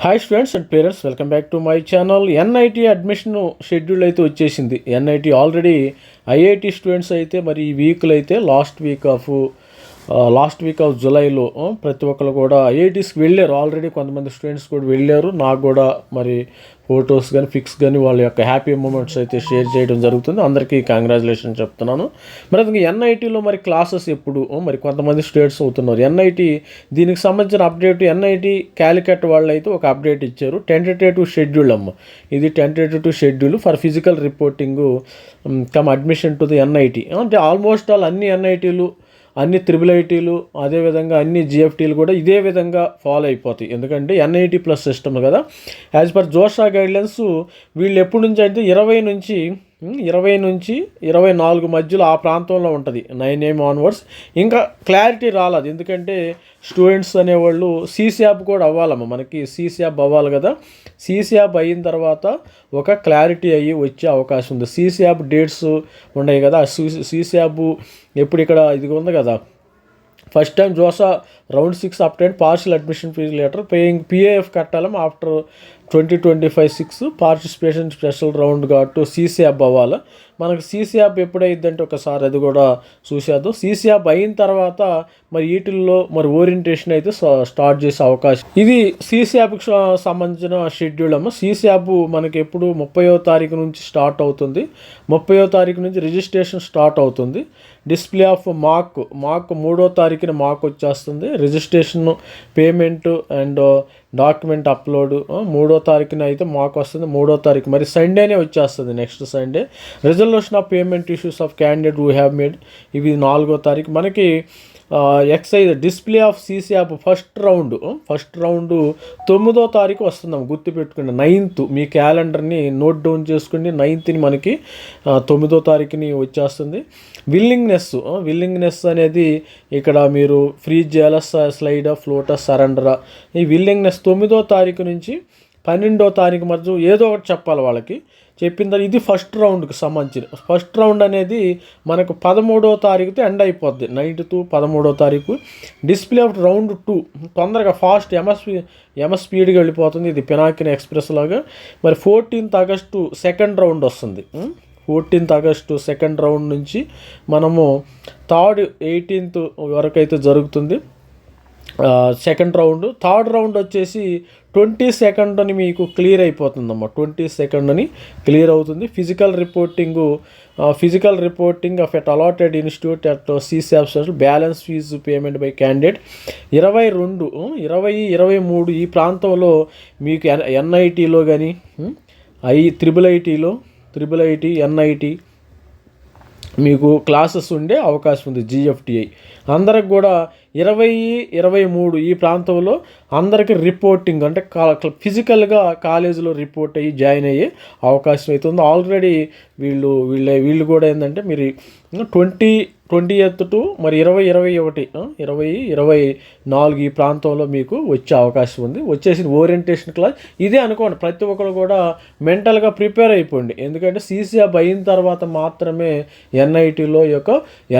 Hi students and parents welcome back to my channel NIT admission schedule అయితే వచ్చేసింది. NIT already IIT students అయితే మరి ఈ వీక్లో అయితే last week of last week of జులైలో ప్రతి ఒక్కరు కూడా ఐఐటీస్కి వెళ్ళారు. ఆల్రెడీ కొంతమంది స్టూడెంట్స్ కూడా వెళ్ళారు. నాకు కూడా మరి ఫొటోస్ కానీ పిక్స్ కానీ వాళ్ళ యొక్క హ్యాపీ మూమెంట్స్ అయితే షేర్ చేయడం జరుగుతుంది. అందరికీ కంగ్రాచులేషన్ చెప్తున్నాను. మరి అది ఎన్ఐటీలో మరి క్లాసెస్ ఎప్పుడు మరి కొంతమంది స్టూడెంట్స్ అవుతున్నారు. ఎన్ఐటీ దీనికి సంబంధించిన అప్డేట్ ఎన్ఐటీ క్యాలికట్ వాళ్ళు అయితే ఒక అప్డేట్ ఇచ్చారు. టెంటేటివ్ షెడ్యూల్ అమ్మ. ఇది tentative schedule for physical reporting cum admission to the NIT అంటే ఆల్మోస్ట్ ఆల్ అన్ని ఎన్ఐటీలు అన్ని త్రిబుల్ ఐటీలు అదేవిధంగా అన్ని జిఎఫ్టీలు కూడా ఇదే విధంగా ఫాలో అయిపోతాయి. ఎందుకంటే ఎన్ఐటీ ప్లస్ సిస్టమ్ కదా. యాజ్ పర్ జోషా గైడ్లైన్స్ వీళ్ళు ఎప్పటి నుంచి అంటే ఇరవై నుంచి ఇరవై నుంచి ఇరవై నాలుగు మధ్యలో ఆ ప్రాంతంలో ఉంటుంది. నైన్ ఏం ఆన్వర్డ్స్. ఇంకా క్లారిటీ రాలేదు. ఎందుకంటే స్టూడెంట్స్ అనేవాళ్ళు సీసీఆబ్ కూడా అవ్వాలమ్మ. మనకి సీసీఆబ్ అవ్వాలి కదా. సీసీఆబ్ అయిన తర్వాత ఒక క్లారిటీ అయ్యి వచ్చే అవకాశం ఉంది. సీసీఆబ్ డేట్స్ ఉన్నాయి కదా. సీసీఆబ్ ఎప్పుడు ఇక్కడ ఇది ఉంది కదా. First time JoSAA round six అప్టెండ్ partial admission fee letter paying PAF కట్టాలం after twenty twenty five six participation special round కాబట్టి యాప్ అవ్వాలి? మనకు సీసీ యాప్ ఎప్పుడైందంటే ఒకసారి అది కూడా చూసేద్దాం. యాప్ అయిన తర్వాత మరి వీటిల్లో మరి ఓరియంటేషన్ అయితే స్టార్ట్ చేసే అవకాశం. ఇది సీసీ యాప్కి సంబంధించిన షెడ్యూల్ అమ్మ. సీసీఎఫ్ మనకి ఎప్పుడు ముప్పయో తారీఖు నుంచి స్టార్ట్ అవుతుంది. ముప్పయో తారీఖు నుంచి రిజిస్ట్రేషన్ స్టార్ట్ అవుతుంది. డిస్ప్లే ఆఫ్ మార్క్ మార్క్ మూడో తారీఖున మార్క్ వచ్చేస్తుంది. Registration payment and document upload మూడో తారీఖున అయితే మాకు వస్తుంది మూడో తారీఖు. మరి సండేనే వచ్చేస్తుంది next Sunday resolution of payment issues of candidate who have made ఇవి నాలుగో తారీఖు. మనకి excise display of CC app first round first round తొమ్మిదో తారీఖు వస్తుందాం గుర్తుపెట్టుకోండి. నైన్త్ మీ క్యాలెండర్ని నోట్ డౌన్ చేసుకోండి. నైన్త్ని మనకి తొమ్మిదో తారీఖుని వచ్చేస్తుంది. విల్లింగ్నెస్ విల్లింగ్నెస్ అనేది ఇక్కడ మీరు ఫ్రీ చేయాలా స్లైడా ఫ్లోటస్ సరెండరా? ఈ విల్లింగ్నెస్ తొమ్మిదో తారీఖు నుంచి పన్నెండో తారీఖు మధ్య ఏదో ఒకటి చెప్పాలి వాళ్ళకి. చెప్పిన తర్వాత ఇది ఫస్ట్ రౌండ్కి సంబంధించిన ఫస్ట్ రౌండ్ అనేది మనకు పదమూడో తారీఖుతో ఎండ్ అయిపోద్ది. నైట్ టూ పదమూడో తారీఖు. డిస్ప్లే ఆఫ్ రౌండ్ టూ తొందరగా ఫాస్ట్ ఎంఎస్పీ ఎంఎస్ స్పీడ్గా వెళ్ళిపోతుంది. ఇది పినాకిన్ ఎక్స్ప్రెస్ లాగా. మరి ఫోర్టీన్త్ ఆగస్టు సెకండ్ రౌండ్ వస్తుంది. ఫోర్టీన్త్ ఆగస్టు సెకండ్ రౌండ్ నుంచి మనము థర్డ్ ఎయిటీన్త్ వరకు అయితే జరుగుతుంది. సెకండ్ రౌండ్ థర్డ్ రౌండ్ వచ్చేసి ట్వంటీ సెకండ్ అని మీకు క్లియర్ అయిపోతుందమ్మా. ట్వంటీ సెకండ్ అని క్లియర్ అవుతుంది. Physical reporting physical reporting of at allotted institute at CCF session balance fee payment by candidate ఇరవై రెండు ఇరవై ఇరవై మూడు ఈ ప్రాంతంలో మీకు ఎన్ ఎన్ఐటీలో కానీ ఐ త్రిబుల్ ఐటీలో త్రిబుల్ ఐటీ ఎన్ఐటి మీకు క్లాసెస్ ఉండే అవకాశం ఉంది జిఎఫ్టిఐ అందరికి కూడా ఇరవై ఇరవై మూడు ఈ ప్రాంతంలో అందరికి రిపోర్టింగ్ అంటే ఫిజికల్గా కాలేజీలో రిపోర్ట్ అయ్యి జాయిన్ అయ్యే అవకాశం అయితే ఉంది. ఆల్రెడీ వీళ్ళు వీళ్ళ వీళ్ళు కూడా ఏంటంటే మీరు ట్వంటీ ట్వంటీ ఎయిత్ టు మరి ఇరవై ఇరవై ఒకటి ఇరవై ఇరవై నాలుగు ఈ ప్రాంతంలో మీకు వచ్చే అవకాశం ఉంది. వచ్చేసిన ఓరియంటేషన్ క్లాస్ ఇదే అనుకోండి. ప్రతి ఒక్కరు కూడా మెంటల్గా ప్రిపేర్ అయిపోండి. ఎందుకంటే సీసీఎఫ్ అయిన తర్వాత మాత్రమే ఎన్ఐటీలో యొక్క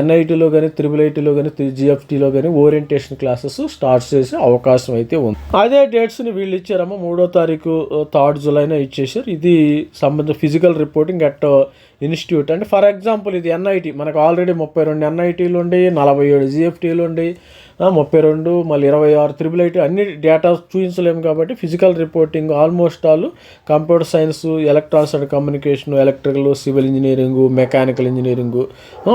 ఎన్ఐటీలో కానీ త్రిబుల్ ఐటీలో కానీ జిఎఫ్టీలో కానీ ఓరియంటేషన్ క్లాసెస్ స్టార్ట్ చేసే అవకాశం అయితే ఉంది. అదే డేట్స్ని వీళ్ళు ఇచ్చారమ్మా. మూడో తారీఖు థర్డ్ జులైన ఇచ్చేసారు ఇది సంబంధించిన ఫిజికల్ రిపోర్టింగ్ అట్ ఇన్స్టిట్యూట్. అంటే ఫర్ ఎగ్జాంపుల్ ఇది ఎన్ఐటి. మనకు ఆల్రెడీ ముప్పై రెండు ఎన్ఐటీలు ఉండి నలభై ఏడు జిఎఫ్టీలు ఉండి ముప్పై రెండు మళ్ళీ ఇరవై ఆరు త్రిబుల్ ఐటీ అన్ని డేటా చూపించలేము కాబట్టి physical reporting almost all computer science electronics and communication electrical civil engineering mechanical engineering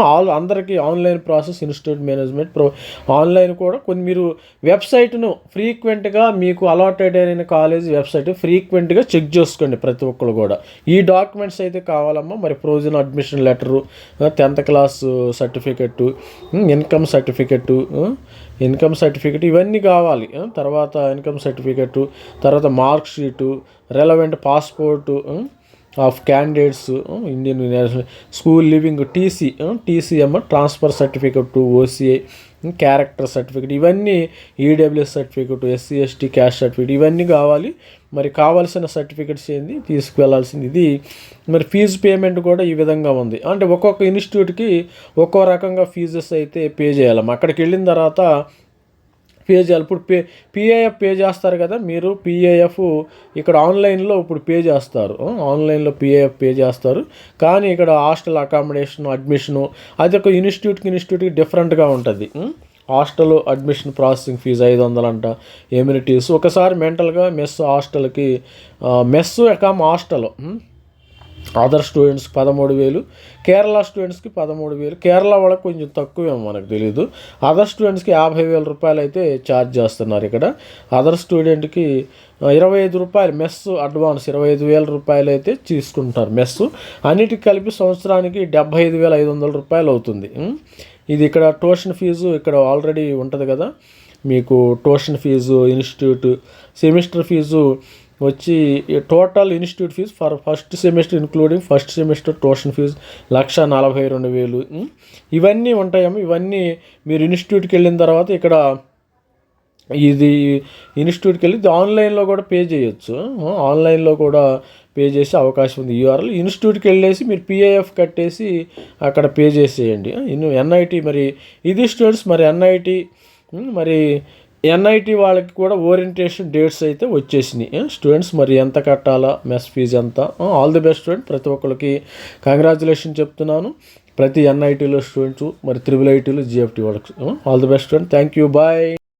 all అందరికీ online process institute management pro online కూడా కొన్ని మీరు వెబ్సైట్ను ఫ్రీక్వెంట్గా మీకు అలాటెడ్ అయిన కాలేజ్ వెబ్సైట్ ఫ్రీక్వెంట్గా చెక్ చేసుకోండి ప్రతి ఒక్కరు కూడా. ఈ డాక్యుమెంట్స్ అయితే కావాలమ్మా మరి provision admission letter tenth class certificate income certificate income certificate ఇవన్నీ కావాలి. తర్వాత ఇన్కమ్ సర్టిఫికెట్ తర్వాత mark sheet relevant passport of candidates Indian national school leaving TC TCM transfer certificate to OCI character certificate ఇవన్నీ EWS certificate SC ST cash certificate ఇవన్నీ కావాలి. మరి కావాల్సిన certificates ఏంది? తీసుకువెళ్ళాల్సింది ఇది. మరి ఫీజు పేమెంట్ కూడా ఈ విధంగా ఉంది. అంటే ఒక్కొక్క ఇన్స్టిట్యూట్కి ఒక్కో రకంగా ఫీజెస్ అయితే పే చేయాలమ్మా అక్కడికి వెళ్ళిన తర్వాత పే చేయాలి ఇప్పుడు పే పిఏఎఫ్ పే చేస్తారు కదా మీరు పిఏఎఫ్ ఇక్కడ ఆన్లైన్లో ఇప్పుడు పే చేస్తారు. ఆన్లైన్లో పిఏఎఫ్ పే చేస్తారు. కానీ ఇక్కడ హాస్టల్ అకామిడేషన్ అడ్మిషను అది ఒక ఇన్స్టిట్యూట్కి ఇన్స్టిట్యూట్కి డిఫరెంట్గా ఉంటుంది. హాస్టల్ అడ్మిషన్ ప్రాసెసింగ్ ఫీజు ఐదు వందలంట ఎమ్యూనిటీస్ ఒకసారి మెంటల్గా మెస్ హాస్టల్కి మెస్ ఎకామ్ హాస్టల్. అదర్ స్టూడెంట్స్కి పదమూడు వేలు కేరళ స్టూడెంట్స్కి పదమూడు వేలు. కేరళ వాళ్ళకి కొంచెం తక్కువేమో మనకు తెలియదు అదర్ స్టూడెంట్స్కి యాభై వేల రూపాయలు అయితే ఛార్జ్ చేస్తున్నారు ఇక్కడ. అదర్ స్టూడెంట్కి ఇరవై ఐదు రూపాయలు మెస్ అడ్వాన్స్ ఇరవై ఐదు వేల రూపాయలు అయితే తీసుకుంటున్నారు మెస్. అన్నిటికి కలిపి సంవత్సరానికి డెబ్బై ఐదు వేల ఐదు వందల రూపాయలు అవుతుంది. ఇది ఇక్కడ ట్యూషన్ ఫీజు ఇక్కడ ఆల్రెడీ ఉంటుంది కదా. మీకు tuition fee institute semester fee వచ్చి total institute fee for first semester including first semester tuition fee lakh నలభై రెండు వేలు. ఇవన్నీ ఉంటాయేమో ఇవన్నీ మీరు ఇన్స్టిట్యూట్కి వెళ్ళిన తర్వాత ఇక్కడ ఇది ఇన్స్టిట్యూట్కి వెళ్ళి ఇది ఆన్లైన్లో కూడా పే చేయొచ్చు. ఆన్లైన్లో కూడా పే చేసే అవకాశం ఉంది. యూఆర్ఎల్ ఇన్స్టిట్యూట్కి వెళ్ళేసి మీరు పిఏఎఫ్ కట్టేసి అక్కడ పే చేసేయండి. ఇನ್ನು ఎన్ఐటి మరి ఇది స్టూడెంట్స్ మరి ఎన్ఐటి మరి ఎన్ఐటి వాళ్ళకి కూడా ఓరియంటేషన్ డేట్స్ అయితే వచ్చేసినాయి. స్టూడెంట్స్ మరి ఎంత కట్టాలా మెస్ ఫీజు ఎంత? All the best student. ప్రతి ఒక్కరికి కంగ్రాచులేషన్ చెప్తున్నాను. ప్రతి ఎన్ఐటీలో స్టూడెంట్స్ మరి త్రిబుల్ ఐటీలో జిఎఫ్టీ వాళ్ళకి all the best student. Thank you. Bye.